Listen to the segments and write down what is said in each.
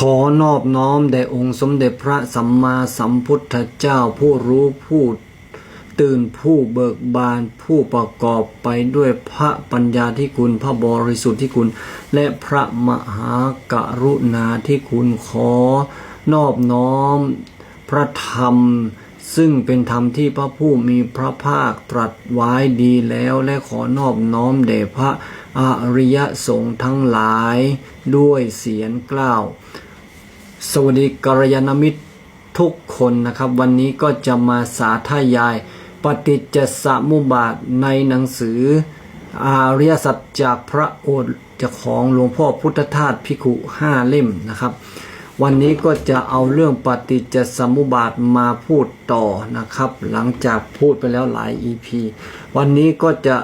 ขอนอบน้อมแด่องค์สมเด็จพระสัมมาสัมพุทธเจ้าผู้รู้ผู้ตื่นผู้เบิกบานผู้ประกอบไปด้วยพระปัญญาที่คุณพระบริสุทธิ์ที่คุณ และพระมหากรุณาที่คุณขอนอบน้อม พระธรรม ซึ่งเป็นธรรมที่พระผู้มีพระภาคตรัสไว้ดีแล้วและขอนอบน้อมแด่พระอริยสงฆ์ทั้งหลายด้วยเสียงกล่าว สวัสดีกัลยาณมิตรทุกคนนะครับ วันนี้ก็จะมาสาธยาย ปฏิจจสมุปบาทในหนังสือ อาริยสัจจากพระโอษฐ์จากของหลวงพ่อพุทธทาสพิคุห้าเล่มนะครับ วันนี้ก็จะเอาเรื่องปฏิจจสมุปบาทมาพูดต่อนะครับ หลังจากพูดไปแล้วหลาย EP วันนี้ก็จะ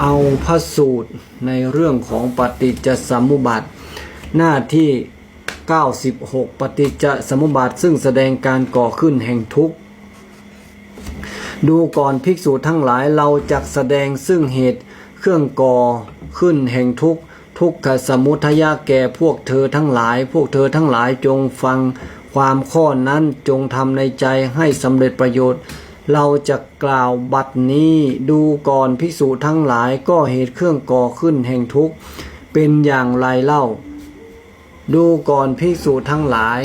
เอาพระสูตรในเรื่องของปฏิจจสมุปบาทหน้าที่ 96 ปฏิจจสมุปบาทซึ่งแสดงการก่อขึ้นแห่งทุกข์ ดูก่อนภิกษุทั้งหลายเราจะแสดงซึ่งเหตุเครื่องก่อขึ้นแห่งทุกข์ทุกขสมุทยาแก่พวกเธอทั้งหลาย พวกเธอทั้งหลายจงฟังความข้อนั้นจงทำในใจให้สำเร็จประโยชน์ เราจะกล่าวบัดนี้ดูก่อนภิกษุทั้งหลายก็เหตุเครื่องก่อขึ้นแห่งทุกข์เป็นอย่างไรเล่า ดูก่อนภิกษุทั้งหลาย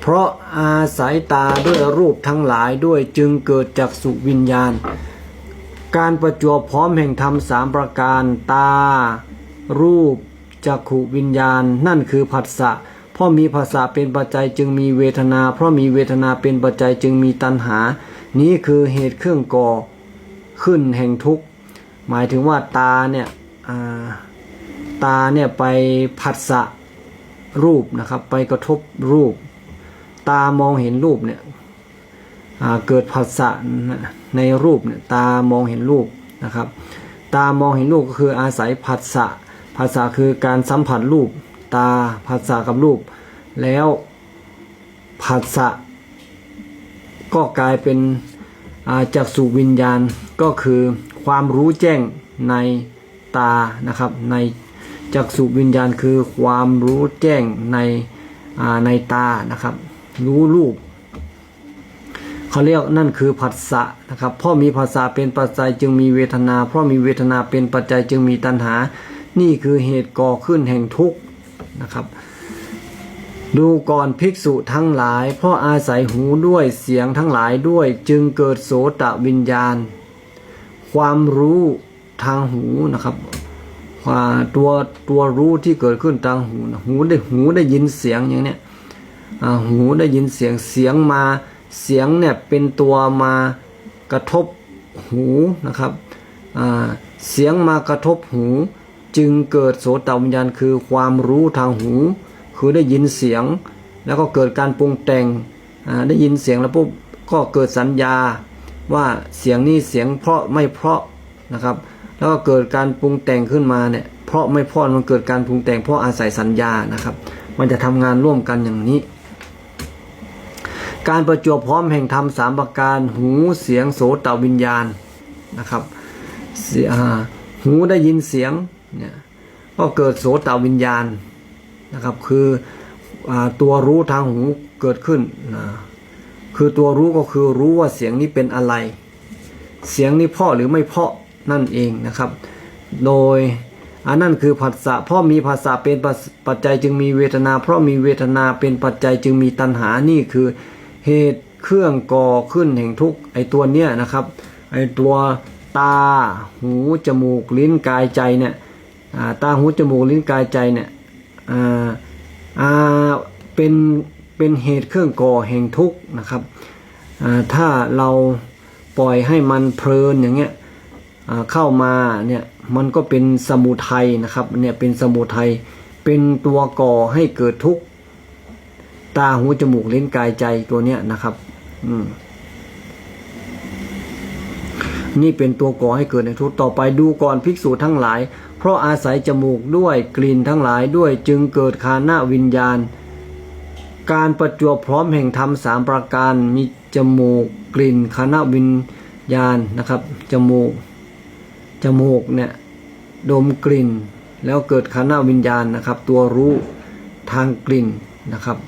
เพราะอาศัยตาด้วยรูปทั้งหลายด้วยจึงเกิดจากสุวิญญาณ การประจวบพร้อมแห่งธรรมสามประการตา รูปจักขุวิญญาณ นั่นคือผัสสะเพราะมีภาษาเป็นปัจจัยจึงมีเวทนา เพราะมีเวทนาเป็นปัจจัยจึงมีตัณหา นี้คือเหตุเครื่องก่อขึ้นแห่งทุกข์ หมายถึงว่าตาเนี่ยอ่า ตาเนี่ยไปผัสสะรูปนะครับ ไปกระทบรูป ตามองเห็นรูปเนี่ยเกิดผัสสะในรูปเนี่ยตามองเห็นรูปนะครับ ตามองเห็นรูปก็คืออาศัยผัสสะผัสสะคือการสัมผัสรูป ตาผัสสะกับรูป แล้วผัสสะก็กลายเป็นอาจักษุวิญญาณก็คือความรู้แจ้งในตานะครับใน จักษุวิญญาณคือความรู้แจ้งในในตานะครับ รู้รูปเขาเรียกนั่นคือผัสสะนะครับเพราะมีผัสสะเป็นปัจจัยจึงมีเวทนา เพราะมีเวทนาเป็นปัจจัยจึงมีตัณหา นี่คือเหตุก่อขึ้นแห่งทุกข์นะครับดูก่อนภิกษุทั้งหลาย เพราะอาศัยหูด้วยเสียงทั้งหลายด้วยจึงเกิดโสตวิญญาณ ความรู้ทางหูนะครับ ตัวตัวรู้ที่เกิดขึ้นทางหูนะหูได้หูได้ยินเสียงอย่างเนี้ยหูได้ยินเสียงเสียงมาเสียงเนี่ยเป็นตัวมากระทบหูนะครับเสียงมากระทบหูจึงเกิดโสตวิญญาณคือความรู้ทางหู คือได้ยินเสียง แล้วก็เกิดการปรุงแต่งได้ยินเสียงแล้วปุ๊บก็เกิดสัญญาว่าเสียงนี้เสียงเพราะไม่เพราะนะครับ แล้วก็เกิดการปรุงแต่งขึ้นมาเนี่ยเพราะไม่เพราะมันเกิดการปรุงแต่งเพราะอาศัยสัญญานะครับ มันจะทำงานร่วมกันอย่างนี้ การประจวบพร้อมแห่งธรรมสามประการหูเสียงโสตวิญญาณนะครับเสียหูได้ยินเสียงเนี่ยก็เกิดโสตวิญญาณนะครับคืออตัวรู้ทางหูเกิดขึ้นนะคือตัวรู้ก็คือรู้ว่าเสียงนี้เป็นอะไร เสียงนี้เพาะหรือไม่เพาะ นั่นเองนะครับ โดยอันนั่นคือผัสสะเพราะมีผัสสะเป็นปัจจัยจึงมีเวทนา เพราะมีเวทนาเป็นปัจจัยจึงมีตัณหานี่คือเหตุเครื่องก่อขึ้นแห่งทุกข์ไอตัวเนี้ยนะครับไอตัวตาหูจมูกลิ้นกายใจเนี่ยตาหูจมูกลิ้นกายใจเนี่ยเป็นเป็นเหตุเครื่องก่อแห่งทุกข์นะครับถ้าเราปล่อยให้มันเพลินอย่างเงี้ย เข้ามาเนี่ยมันก็เป็นสมุทัยนะครับเนี่ยเป็นสมุทัยเป็นตัวก่อให้เกิดทุกข์ตาหูจมูกลิ้นกายใจตัวเนี้ยนะครับอืมนี่เป็นตัวก่อให้เกิดในทุกข์ต่อไปดูก่อนภิกษุทั้งหลาย เพราะอาศัยจมูกด้วยกลิ่นทั้งหลายด้วยจึงเกิดคานะวิญญาณ การประจวบพร้อมแห่งธรรมสามประการมีจมูกกลิ่นคานะวิญญาณนะครับ จมูก จมูกเนี่ยดมกลิ่น แล้วเกิดคณะวิญญาณนะครับ ตัวรู้ทางกลิ่นนะครับ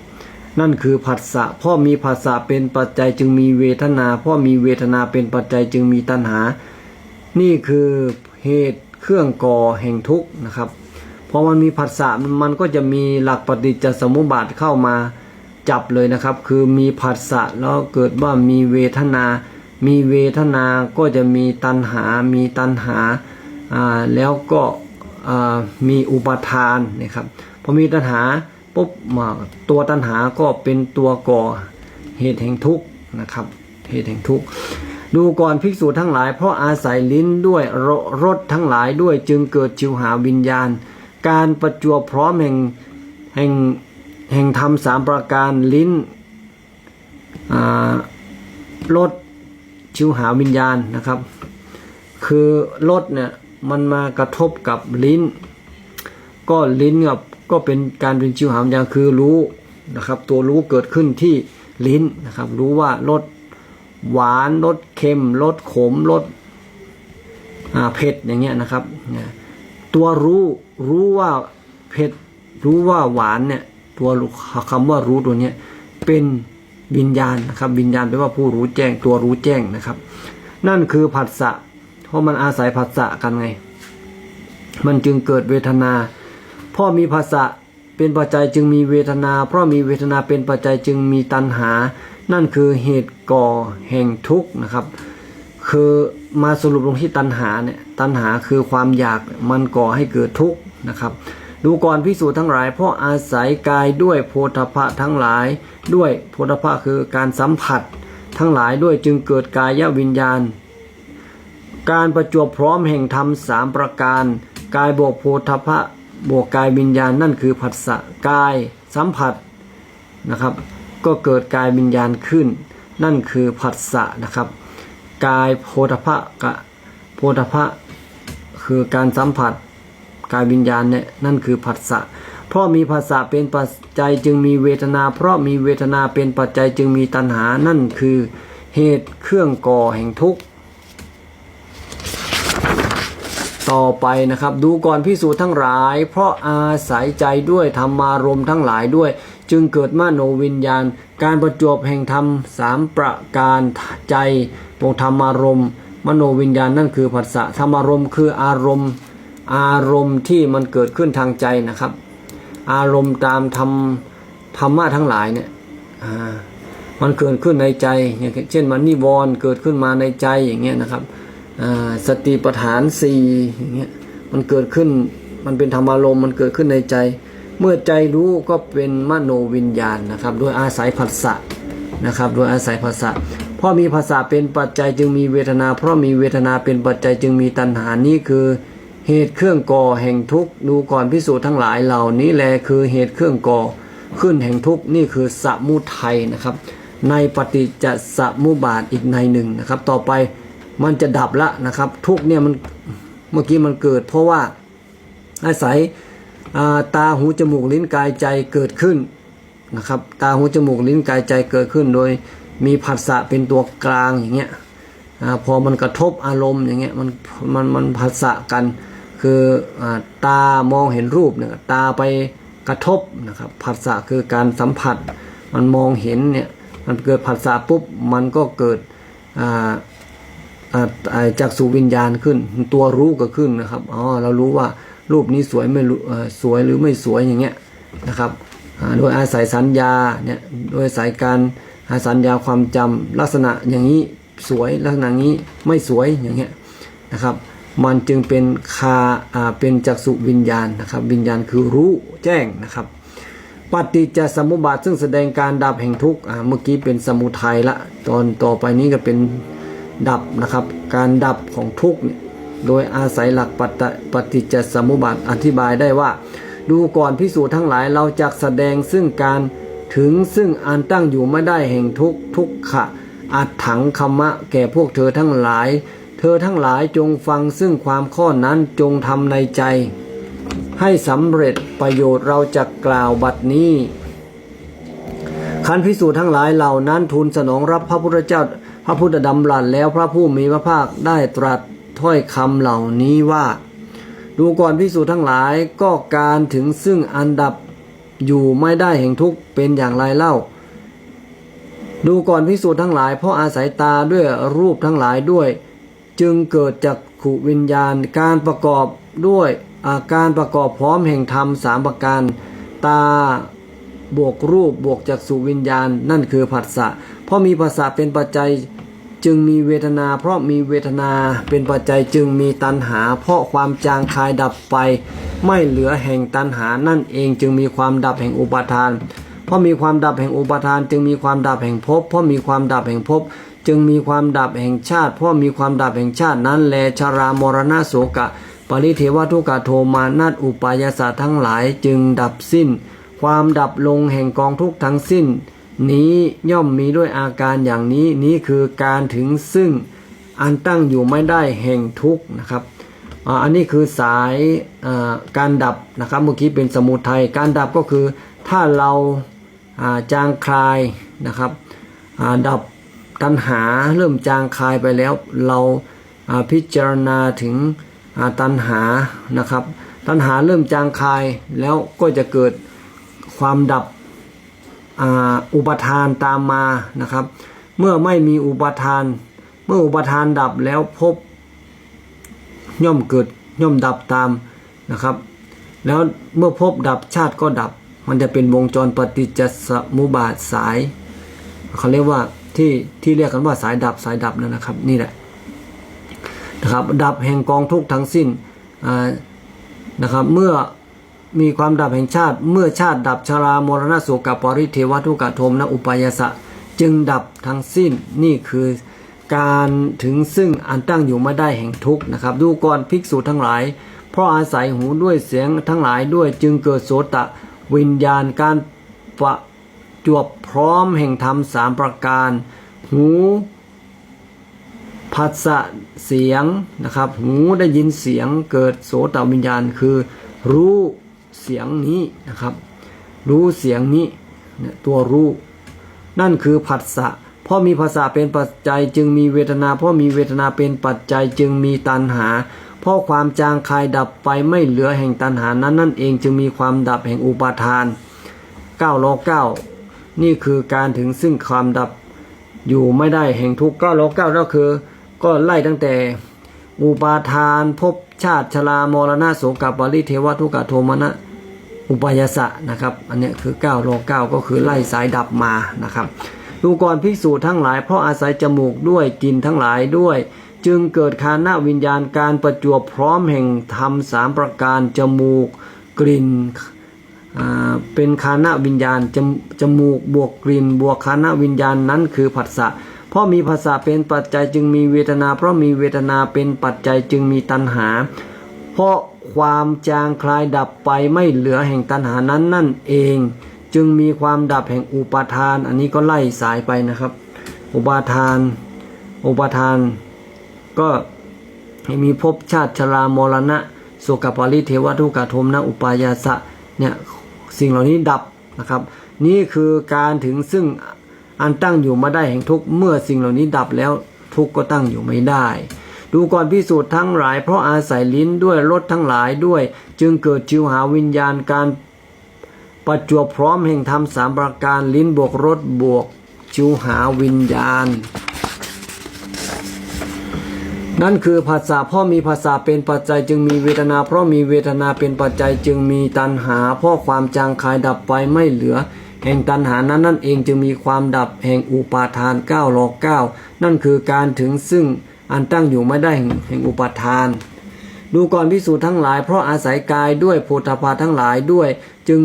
นั่นคือผัสสะพ่อมีผัสสะเป็นปัจจัยจึงมีเวทนาพ่อมีเวทนาเป็นปัจจัยจึงมีตัณหา นี่คือเหตุเครื่องก่อแห่งทุกข์นะครับพอมันมีผัสสะมันก็จะมีหลักปฏิจจสมุปบาทเข้ามาจับเลยนะครับ คือมีผัสสะแล้วเกิดว่ามีเวทนา มีเวทนาก็จะมีตัณหา มีตัณหาแล้วก็มีอุปทานนะครับพอมีตัณหาปุ๊บมาตัวตัณหาก็เป็นตัวก่อเหตุแห่งทุกข์นะครับเหตุแห่งทุกข์ดูก่อนภิกษุทั้งหลาย เพราะอาศัยลิ้นด้วยรรสทั้งหลายด้วยจึงเกิดชิวหาวิญญาณ การประจวบพร้อมแห่งแห่งแห่งธรรมสามประการลิ้นรส ชิวหาวิญญาณนะครับ คือรสเนี่ยมันมากระทบกับลิ้น ก็ลิ้นกับก็เป็นการเป็นชิวหาวิญญาณคือรู้นะครับ ตัวรู้เกิดขึ้นที่ลิ้นนะครับ รู้ว่ารสหวานรสเค็มรสขมรสเผ็ดอย่างเงี้ยนะครับ ตัวรู้รู้ว่าเผ็ดรู้ว่าหวานเนี่ยตัวรู้คำว่ารู้ตัวเนี้ยเป็น วิญญาณนะครับ วิญญาณแปลว่าผู้รู้แจ้งตัวรู้แจ้งนะครับ นั่นคือผัสสะเพราะมันอาศัยผัสสะกันไง มันจึงเกิดเวทนาเพราะมีภาษะเป็นปัจจัยจึงมีเวทนา เพราะมีเวทนาเป็นปัจจัยจึงมีตัณหา นั่นคือเหตุก่อแห่งทุกข์นะครับ คือมาสรุปลงที่ตัณหาเนี่ยตัณหาคือความอยากมันก่อให้เกิดทุกข์นะครับ ดูก่อนพิสูจน์ทั้งหลาย เพราะอาศัยกายด้วยโพธพะทั้งหลาย ด้วยโพธพะคือการสัมผัส ทั้งหลายด้วยจึงเกิดกายวิญญาณ การประจวบพร้อมแห่งธรรมสามประการ กายบวกโพธพะบวกกายวิญญาณนั่นคือผัสสะกายสัมผัสนะครับ ก็เกิดกายวิญญาณขึ้น นั่นคือผัสสะนะครับ กายโพธพะกะโพธพะคือการสัมผัส กายวิญญาณเนี่ยนั่นคือผัสสะเพราะมีผัสสะเป็นปัจจัยจึงมีเวทนา เพราะมีเวทนาเป็นปัจจัยจึงมีตัณหานั่นคือเหตุเครื่องก่อแห่งทุกข์ต่อไปนะครับ ดูก่อนพิสูจน์ทั้งหลาย เพราะอาศัยใจด้วยธรรมารมทั้งหลายด้วย จึงเกิดมโนวิญญาณ การประจวบแห่งธรรมสามประการใจบวกธรรมารมมโนวิญญาณนั่นคือผัสสะธรรมารมคืออารมณ์ อารมณ์ที่มันเกิดขึ้นทางใจนะครับ อารมณ์ตามธรรมธรรมะทั้งหลายเนี่ยมันเกิดขึ้นในใจอย่างเช่นมันนิวรณ์เกิดขึ้นมาในใจอย่างเงี้ยนะครับสติปัฏฐานสี่อย่างเงี้ยมันเกิดขึ้นมันเป็นธรรมารมณ์มันเกิดขึ้นในใจ เมื่อใจรู้ก็เป็นมโนวิญญาณนะครับ โดยอาศัยผัสสะนะครับ โดยอาศัยผัสสะเพราะมีภาษาเป็นปัจจัยจึงมีเวทนา เพราะมีเวทนาเป็นปัจจัยจึงมีตัณหานี่คือ เหตุเครื่องก่อแห่งทุกข์ดูก่อนพิสูจน์ทั้งหลายเหล่านี้แลคือเหตุเครื่องก่อขึ้นแห่งทุกข์นี่คือสมุทัยนะครับ ในปฏิจจสมุบาทอีกในหนึ่งนะครับ ต่อไปมันจะดับละนะครับ ทุกเนี่ยมันเมื่อกี้มันเกิด เพราะว่าอาศัยาตาหูจมูกลิ้นกายใจเกิดขึ้นนะครับ ตาหูจมูกลิ้นกายใจเกิดขึ้น โดยมีผัสสะเป็นตัวกลางอย่างเงี้ยอพอมันกระทบอารมณ์อย่างเงี้ยมันมันมันผัสสะกัน คืออตามองเห็นรูปเนี่ยตาไปกระทบนะครับผัสสะคือการสัมผัส มันมองเห็นเนี่ยมันเกิดผัสสะปุ๊บมันก็เกิดจากสู่วิญญาณขึ้น ตัวรู้ก็ขึ้นนะครับอ๋อเรารู้ว่ารูปนี้สวยไม่สวยหรือไม่สวยอย่างเงี้ยนะครับโดยอาศัยสัญญาเนี่ยโดยอาศัยการอาสัญญาความจำลักษณะอย่างนี้สวยลักษณะนี้ไม่สวยอย่างเงี้ยนะครับ มันจึงเป็นคาเป็นจักษุวิญญาณนะครับ วิญญาณคือรู้แจ้งนะครับปฏิจจสมุปบาทซึ่งแสดงการดับแห่งทุกข์เมื่อกี้เป็นสมุทัยละ ตอนต่อไปนี้ก็เป็นดับนะครับ การดับของทุกข์โดยอาศัยหลักปฏิปฏิจจสมุปบาทอธิบายได้ว่า ดูก่อนพิสูจน์ทั้งหลายเราจะแสดงซึ่งการถึงซึ่งอันตั้งอยู่ไม่ได้แห่งทุกข์ทุกขะอัดถังคมะแก่พวกเธอทั้งหลาย เธอทั้งหลายจงฟังซึ่งความข้อนั้นจงทำในใจ ให้สำเร็จประโยชน์เราจะกล่าวบัดนี้ขันพิสูจน์ทั้งหลายเหล่านั้นทูลสนองรับพระพุทธเจ้า พระพุทธดำรัสแล้วพระผู้มีพระภาคได้ตรัสถ้อยคำเหล่านี้ว่า ดูก่อนพิสูจน์ทั้งหลายก็การถึงซึ่งอันดับอยู่ไม่ได้แห่งทุกข์เป็นอย่างไรเล่า ดูก่อนพิสูจน์ทั้งหลายเพราะอาศัยตาด้วยรูปทั้งหลายด้วย จึงเกิดจากขุวิญญาณการประกอบด้วยอาการประกอบพร้อมแห่งธรรมสามประการ ตาบวกรูปบวกจากสุวิญญาณ นั่นคือผัสสะเพราะมีผัสสะเป็นปัจจัยจึงมีเวทนา เพราะมีเวทนาเป็นปัจจัยจึงมีตัณหา เพราะความจางคายดับไป ไม่เหลือแห่งตัณหานั่นเองจึงมีความดับแห่งอุปาทาน เพราะมีความดับแห่งอุปาทาน จึงมีความดับแห่งภพเพราะมีความดับแห่งภพ จึงมีความดับแห่งชาติเพราะมีความดับแห่งชาตินั้นแลชรามรณะโสกะ ปริเทวทุกขโทมานัตอุปายาสะทั้งหลายจึงดับสิ้น ความดับลงแห่งกองทุกทั้งสิ้น นี้ย่อมมีด้วยอาการอย่างนี้นี้คือการถึงซึ่งอันตั้งอยู่ไม่ได้แห่งทุกนะครับอันนี้คือสายการดับนะครับเมื่อกี้เป็นสมุทัยการดับก็คือถ้าเราาจางคลายนะครับดับ ตัณหาเริ่มจางคายไปแล้ว เราพิจารณาถึงตัณหานะครับ ตัณหาเริ่มจางคายแล้วก็จะเกิดความดับอ,อุปทานตามมานะครับ เมื่อไม่มีอุปทาน เมื่ออุปทานดับแล้วพบย่อมเกิดย่อมดับตามนะครับ แล้วเมื่อพบดับชาติก็ดับ มันจะเป็นวงจรปฏิจจสมุปบาทสายเขาเรียกว่า ที่ที่เรียกกันว่าสายดับสายดับนั่นนะครับ นี่แหละนะครับ ดับแห่งกองทุกข์ทั้งสิ้นนะครับ เมื่อมีความดับแห่งชาติ เมื่อชาติดับชรามรณะโสกปริเทวทุกขโทมนะอุปายสะจึงดับทั้งสิ้นนี่คือการถึงซึ่งอันตั้งอยู่ไม่ได้แห่งทุกข์นะครับ ดูก่อนภิกษุทั้งหลาย เพราะอาศัยหูด้วยเสียงทั้งหลายด้วยจึงเกิดโสตะวิญญาณการปะ จวบพร้อมแห่งธรรมสามประการ หูผัสสะเสียงนะครับ หูได้ยินเสียงเกิดโสตวิญญาณคือ รู้เสียงนี้นะครับ รู้เสียงนี้เนี่ยตัวรู้ นั่นคือผัสสะเพราะมีภาษาเป็นปัจจัยจึงมีเวทนา เพราะมีเวทนาเป็นปัจจัยจึงมีตัณหา เพราะความจางคายดับไปไม่เหลือแห่งตัณหานั้นนั่นเองจึงมีความดับแห่งอุปาทาน9ล้อ9 นี่คือการถึงซึ่งความดับอยู่ไม่ได้แห่งทุกข์9ล้อ9ก็คือ ก็ไล่ตั้งแต่ อุปาทานภพชาติชรามรณะโสกปริเทวทุกขโทมนะอุปายาสะนะครับ อันนี้คือ9โล9ก็คือไล่สายดับมานะครับดูก่อนภิกษุทั้งหลาย เพราะอาศัยจมูกด้วยกลินทั้งหลายด้วย จึงเกิดคานะวิญญาณการประจวบพร้อมแห่งธรรมสามประการจมูก กลิ่น เป็นคานะวิญญาณจมจมูกบวกกลิ่นบวกคานะวิญญาณนั้นคือผัสสะเพราะมีภาษาเป็นปัจจัยจึงมีเวทนา เพราะมีเวทนาเป็นปัจจัยจึงมีตัณหา เพราะความจางคลายดับไปไม่เหลือแห่งตัณหานั้นนั่นเอง จึงมีความดับแห่งอุปาทาน อันนี้ก็ไล่สายไปนะครับ อุปาทาน อุปาทาน ก็มีภพชาติชรามรณะสุกปริเทวทุกขโทมนะอุปายาสะเนี่ย สิ่งเหล่านี้ดับนะครับ นี่คือการถึงซึ่งอันตั้งอยู่มาได้แห่งทุกข์เมื่อสิ่งเหล่านี้ดับแล้วทุกข์ก็ตั้งอยู่ไม่ได้ ดูก่อนพิสูจน์ทั้งหลาย เพราะอาศัยลิ้นด้วยรสทั้งหลายด้วย จึงเกิดจิวหาวิญญาณการประจวบพร้อมแห่งธรรมสามประการลิ้นบวกรสบวกจิวหาวิญญาณ นั่นคือภาษาเพราะมีภาษาเป็นปัจจัยจึงมีเวทนา เพราะมีเวทนาเป็นปัจจัยจึงมีตัณหา เพราะความจางคายดับไปไม่เหลือ แห่งตัณหานั้นนั่นเองจึงมีความดับแห่งอุปาทาน9โล9นั่นคือการถึงซึ่งอันตั้งอยู่ไม่ได้แห่งอุปาทาน ดูก่อนพิสูจน์ทั้งหลาย เพราะอาศัยกายด้วยโพธาภาทั้งหลายด้วย จึง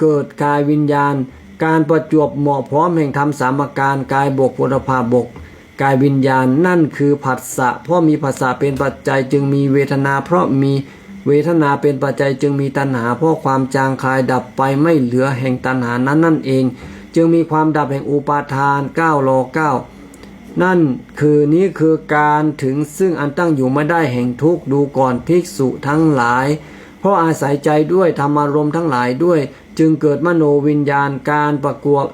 เกิดกายวิญญาณ การประจวบเหมาะพร้อมแห่งธรรมสามการกายบกโพธาภาบก กายวิญญาณนั่นคือผัสสะเพราะมีผัสสะเป็นปัจจัยจึงมีเวทนา เพราะมีเวทนาเป็นปัจจัยจึงมีตัณหา เพราะความจางคลายดับไปไม่เหลือแห่งตัณหานั้นนั่นเอง จึงมีความดับแห่งอุปาทาน9โล9นั่นคือนี้คือการถึงซึ่งอันตั้งอยู่ไม่ได้แห่งทุกข์ดูก่อนภิกษุทั้งหลาย เพราะอาศัยใจด้วยธรรมารมทั้งหลายด้วย จึงเกิดมโนวิญญาณการประกวบ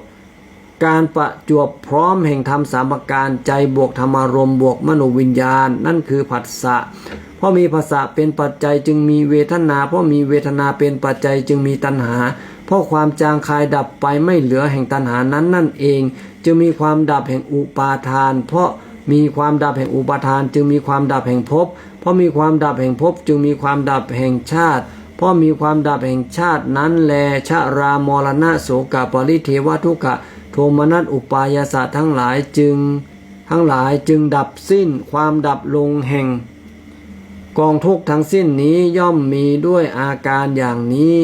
การประจวบพร้อมแห่งธรรมสามประการใจบวกธรรมารมบวกมโนวิญญาณ นั่นคือผัสสะเพราะมีภาษาเป็นปัจจัยจึงมีเวทนา เพราะมีเวทนาเป็นปัจจัยจึงมีตัณหา เพราะความจางคายดับไปไม่เหลือแห่งตัณหานั้นนั่นเอง จึงมีความดับแห่งอุปาทาน เพราะมีความดับแห่งอุปาทาน จึงมีความดับแห่งภพเพราะมีความดับแห่งภพจึงมีความดับแห่งชาติเพราะมีความดับแห่งชาตินั้นแลชะรามรณะโสกปริเทวทุกะ ทมนัสอุปายาสะทั้งหลายจึง ทั้งหลายจึงดับสิ้นความดับลงแห่ง กองทุกทั้งสิ้นนี้ย่อมมีด้วยอาการอย่างนี้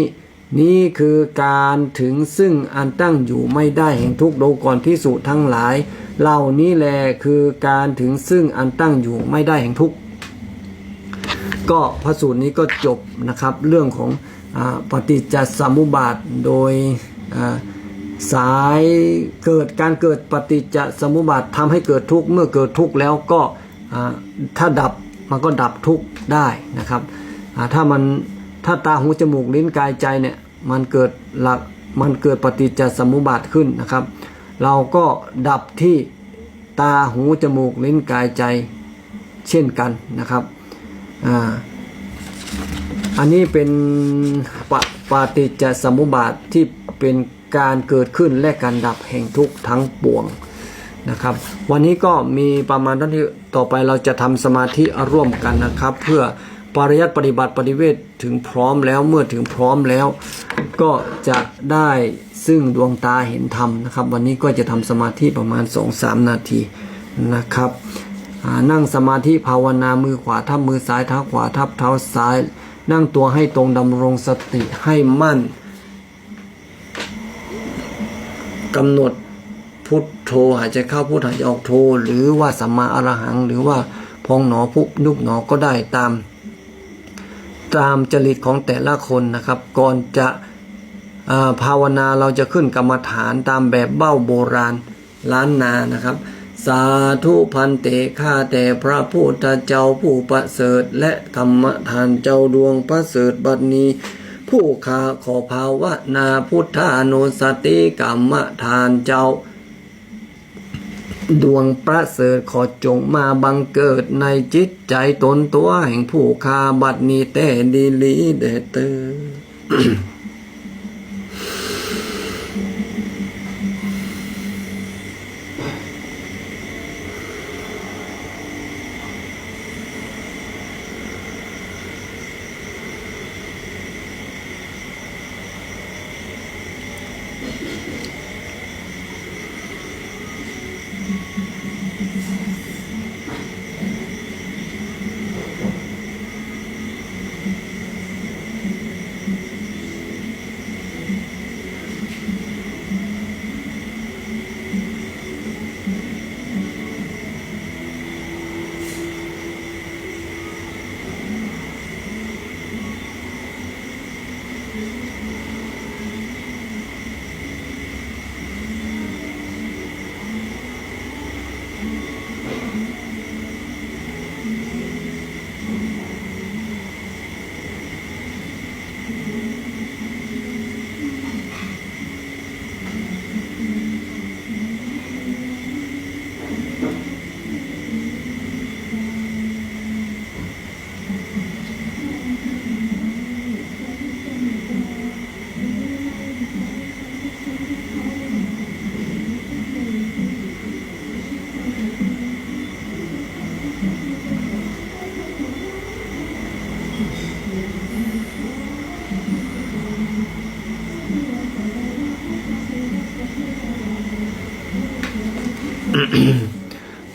นี่คือการถึงซึ่งอันตั้งอยู่ไม่ได้แห่งทุกโดก่อนพิสุทั้งหลาย เหล่านี้แลคือการถึงซึ่งอันตั้งอยู่ไม่ได้แห่งทุกก็พระสูตรนี้ก็จบนะครับ เรื่องของอปฏิจจสมุปบาทโดยอ่า สายเกิดการเกิดปฏิจจสมุปบาททำให้เกิดทุกข์เมื่อเกิดทุกข์แล้วก็ถ้าดับมันก็ดับทุกข์ได้นะครับถ้ามันถ้าตาหูจมูกลิ้นกายใจเนี่ยมันเกิดหลักมันเกิดปฏิจจสมุปบาทขึ้นนะครับ เราก็ดับที่ตาหูจมูกลิ้นกายใจเช่นกันนะครับอ่าอันนี้เป็นปะปาติจจสมุปบาทที่เป็น การเกิดขึ้นและการดับแห่งทุกข์ทั้งปวงนะครับ วันนี้ก็มีประมาณเท่าที่ต่อไปเราจะทำสมาธิร่วมกันนะครับ เพื่อปริยัติปฏิบัติปฏิเวทถึงพร้อมแล้วเมื่อถึงพร้อมแล้ว ก็จะได้ซึ่งดวงตาเห็นธรรมนะครับ วันนี้ก็จะทำสมาธิประมาณ 2-3 นาทีนะครับนั่งสมาธิภาวนามือขวาทับมือซ้ายเท้าขวาทับเท้าซ้าย นั่งตัวให้ตรงดำรงสติให้มั่น กำหนดพุทโธหายใจเข้าพุทหายใจออกโธหรือว่าสัมมาอรหัง หรือว่าพองหนอพุยุบหนอก็ได้ตาม ตามจริตของแต่ละคนนะครับ ก่อนจะาภาวนาเราจะขึ้นกรรมฐานตามแบบเบ้าโบราณล้านนานะครับ สาธุพันเตข้าแต่พระพุทธเจ้าผู้ประเสริฐ และธรรมทานเจ้าดวงประเสริฐบัดนี้ ผู้ขาขอภาวนาพุทธานุสติกรรมทานเจ้า ดวงประเสริฐขอจงมาบังเกิดในจิตใจตนตัวแห่งผู้คาบัดนี้แต่ดีลีเดเตอ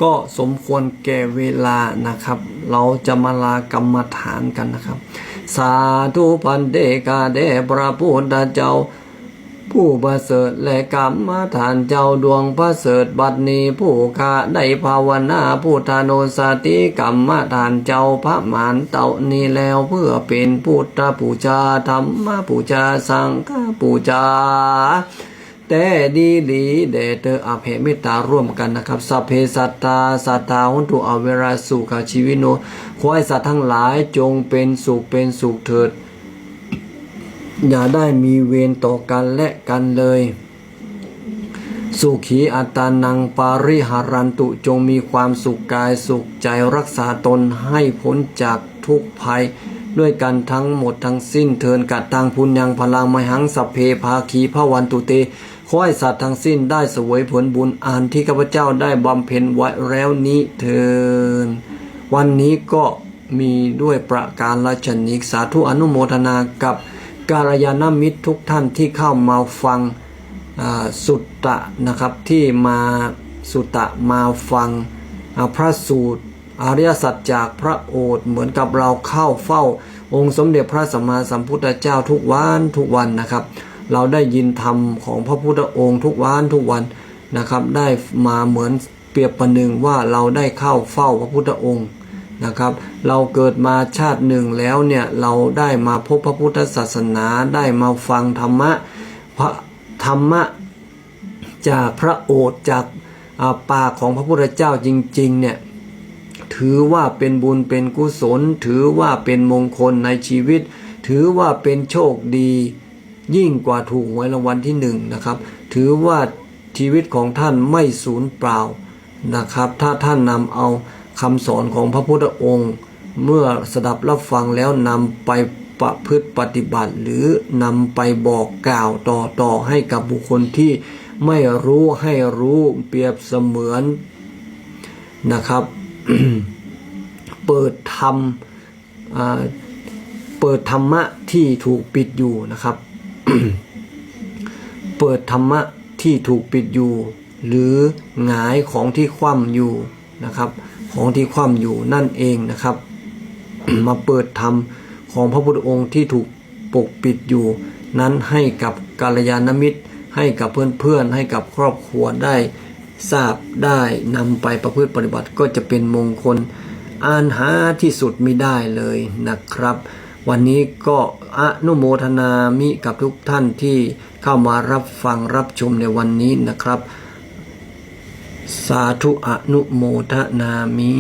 ก็สมควรแก่เวลานะครับ เราจะมาลากรรมฐานกันนะครับ สาธุพันเดกาเดพระพุทธเจ้า ผู้ประเสริฐและกรรมฐานเจ้าดวงประเสริฐบัดนี้ผู้ข้าได้ภาวนาพุทธานุสติกรรมฐานเจ้าพระมานเต่านี้แล้วเพื่อเป็นพุทธปูชาธรรมปูชาสังฆปูชา แต่ดีดีเดเตออภัยเมตตาร่วมกันนะครับสัพเพสัตตาสัตตาหุนตุอเวราสุขาชีวิโนขอให้สัตว์ทั้งหลายจงเป็นสุขเป็นสุขเถิด อย่าได้มีเวรต่อกันและกันเลย สุขีอัตานังปาริหารันตุจงมีความสุขกายสุขใจรักษาตนให้พ้นจากทุกภัยด้วยกันทั้งหมดทั้งสิ้นเทินกัดตังพุญญังพลังไมหังสัพเพภาคีพระวันตุเต ขอให้สัตว์ทั้งสิ้นได้สวยผลบุญอันที่ข้าพเจ้าได้บำเพ็ญไว้แล้วนี้เทินวันนี้ก็มีด้วยประการราชนิกสาธุอนุโมทนากับกาลยานมิตรทุกท่านที่เข้ามาฟังสุตตะนะครับที่มาสุตตะมาฟังพระสูตรอริยสัจจากพระโอษฐ์เหมือนกับเราเข้าเฝ้าองค์สมเด็จพระสัมมาสัมพุทธเจ้าทุกวันทุกวันนะครับ เราได้ยินธรรมของพระพุทธองค์ทุกวันทุกวันนะครับ ได้มาเหมือนเปรียบประหนึ่งว่าเราได้เข้าเฝ้าพระพุทธองค์นะครับ เราเกิดมาชาติหนึ่งแล้วเนี่ยเราได้มาพบพระพุทธศาสนาได้มาฟังธรรมะพระธรรมะจากพระโอษฐ์จากอาปากของพระพุทธเจ้าจริงๆเนี่ยถือว่าเป็นบุญเป็นกุศล ถือว่าเป็นมงคลในชีวิต ถือว่าเป็นโชคดี ยิ่งกว่าถูกหวยรางวัลที่หนึ่งนะครับ ถือว่าชีวิตของท่านไม่สูญเปล่านะครับ ถ้าท่านนำเอาคำสอนของพระพุทธองค์ เมื่อสดับรับฟังแล้วนำไปประพฤติปฏิบัติ หรือนำไปบอกกล่าวต่อต่อให้กับบุคคลที่ไม่รู้ให้รู้เปรียบเสมือนนะครับ เปิดธรรมเปิดธรรมะที่ถูกปิดอยู่นะครับ เปิดธรรมะที่ถูกปิดอยู่ หรือหงายของที่คว่ำอยู่นะครับ ของที่คว่ำอยู่นั่นเองนะครับ มาเปิดธรรมของพระพุทธองค์ที่ถูกปกปิดอยู่ นั้นให้กับกาลยานมิตร ให้กับเพื่อนๆให้กับครอบครัวได้ทราบได้นำไปประพฤติปฏิบัติก็จะเป็นมงคลอ่านหาที่สุดไม่ได้เลยนะครับ วันนี้ก็อนุโมทนามิกับทุกท่านที่เข้ามารับฟังรับชมในวันนี้นะครับ สาธุอนุโมทนามิ